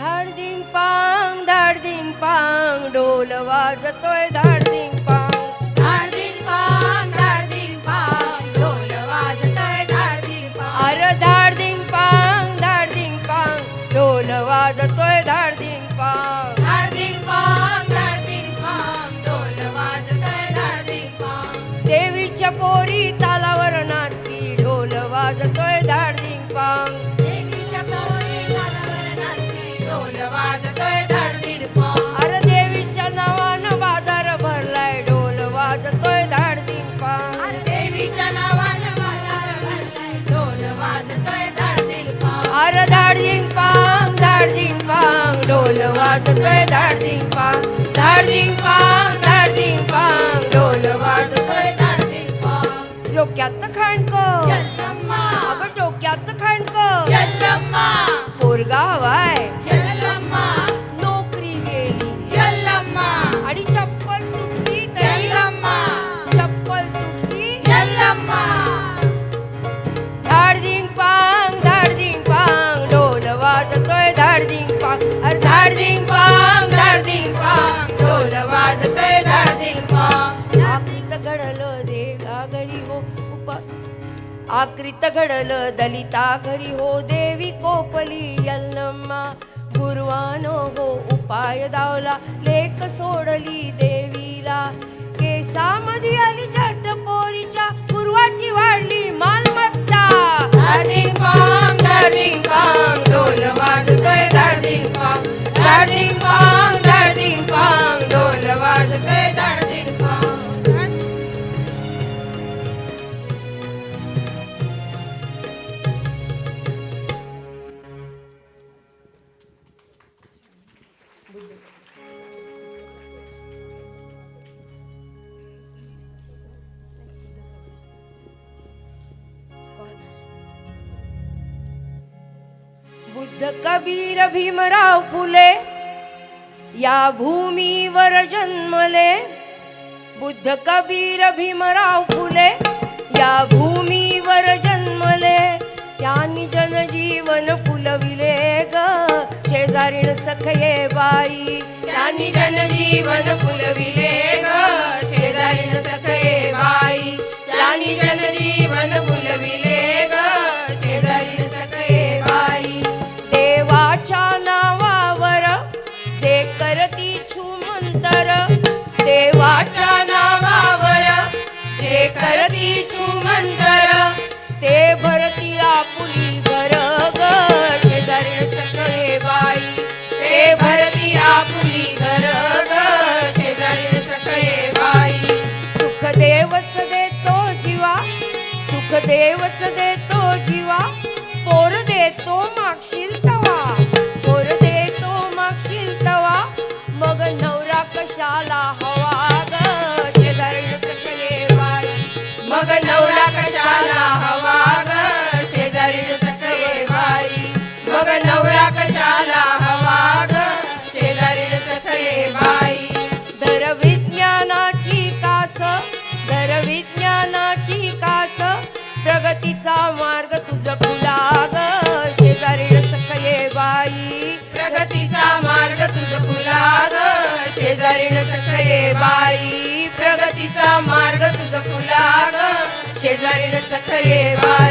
धाडदिंग पांग धाडदिंग पांग ढोल वाजतोय धाडदिंग पांग. वाजतोय धाडदिंग पांग धाडदिंग पांग धाडदिंग पांग ढोल वाजतोय धाडदिंग पांग. डोक्यात खाणको आकृत घडल दलिता घरी हो देवी कोपली यल्लम्मा. गुरुवानो हो उपाय दावला लेख सोडली दे बुद्ध कबीर भीमराव फुले या भूमीवर जन्मले. बुद्ध कबीर भीमराव फुले या भूमीवर जन्मले. त्यांनी जनजीवन फुलविले ग. शेजारीण सखये बाई त्यांनी जनजीवन फुलविले ग. ते भरती आपुली शेजारी सगळे बाई. ते भरती आपुली शेजारी बाई. देवच जीवा देवच देतो जीवा. पोर देतो मागशील मग नवरा कशाला हवा ग? शेजारी सगळे बाई. मग नवरा कशाला हवा ग? शेजारी सगळे बाई. दर विज्ञानाची कास दर विज्ञानाची कास प्रगतीचा मार्ग तुझ फुला ग? शेजारी सखये बाई. प्रगतीचा मार्ग तुझ फुला ग? शेजारी सखये बाई. प्रगतीचा मार्ग तुझ खुला ग शेजारी सखये बाई